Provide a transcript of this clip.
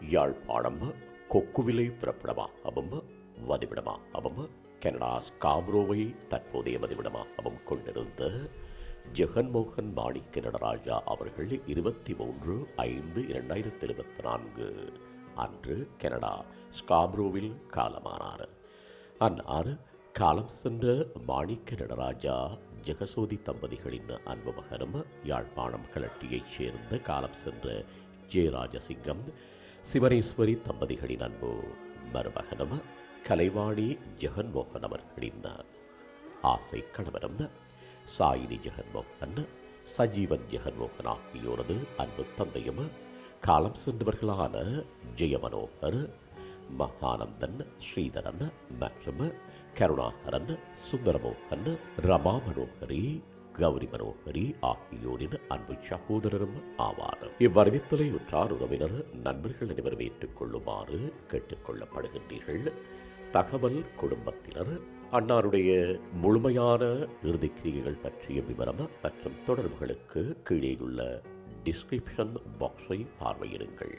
Yazhpanam கொக்குவிலை புறப்படமா அவம்ப வதிவிடமா வதிவிடமாகவும் Canada ஸ்காப்ரோவை தற்போதைய வதிவிடமாகவும் கொண்டிருந்த ஜெகன்மோகன் மாணிக்க நடராஜா அவர்கள் இருபத்தி மூன்று ஐந்து இரண்டாயிரத்தி இருபத்தி நான்கு அன்று கனடா ஸ்காப்ரோவில் காலமானார். அன்னார் காலம் சென்ற மாணிக்க நடராஜா ஜெகசோதி தம்பதிகளின் அன்பு மகனும் யாழ்ப்பாணம் கலட்டியைச் சேர்ந்த காலம் சென்ற ஜெயராஜசிங்கம் சிவனேஸ்வரி தம்பதிகளின் அன்பு. மருமகனம கலைவாணி ஜெகன்மோகன் அவர்களின் ஆசை கணவரம் சாயினி ஜெகன்மோகன் சஜீவன் ஜெகன்மோகன் ஆகியோரது அன்பு தந்தையும் காலம் சென்றவர்களான ஜெயமனோகர் மகானந்தன் ஸ்ரீதரன் மற்றும் கருணாகரன் சுந்தரமோகன் ரமா மனோகரி கௌரி மனோகரி ஆகியோரின் அன்பு சகோதரரும் ஆவார். இவ்வரவித்தலை உற்றார் உறவினர் நண்பர்கள் அனைவரும் ஏற்றுக்கொள்ளுமாறு கேட்டுக்கொள்ளப்படுகின்றீர்கள். தகவல் குடும்பத்தினர் அன்னாருடைய முழுமையான இறுதிக்கிரியைகள் பற்றிய விவரம் மற்றும் தொடர்புகளுக்கு கீழேயுள்ள டிஸ்கிரிப்ஷன் பாக்ஸை பார்வையிடுங்கள்.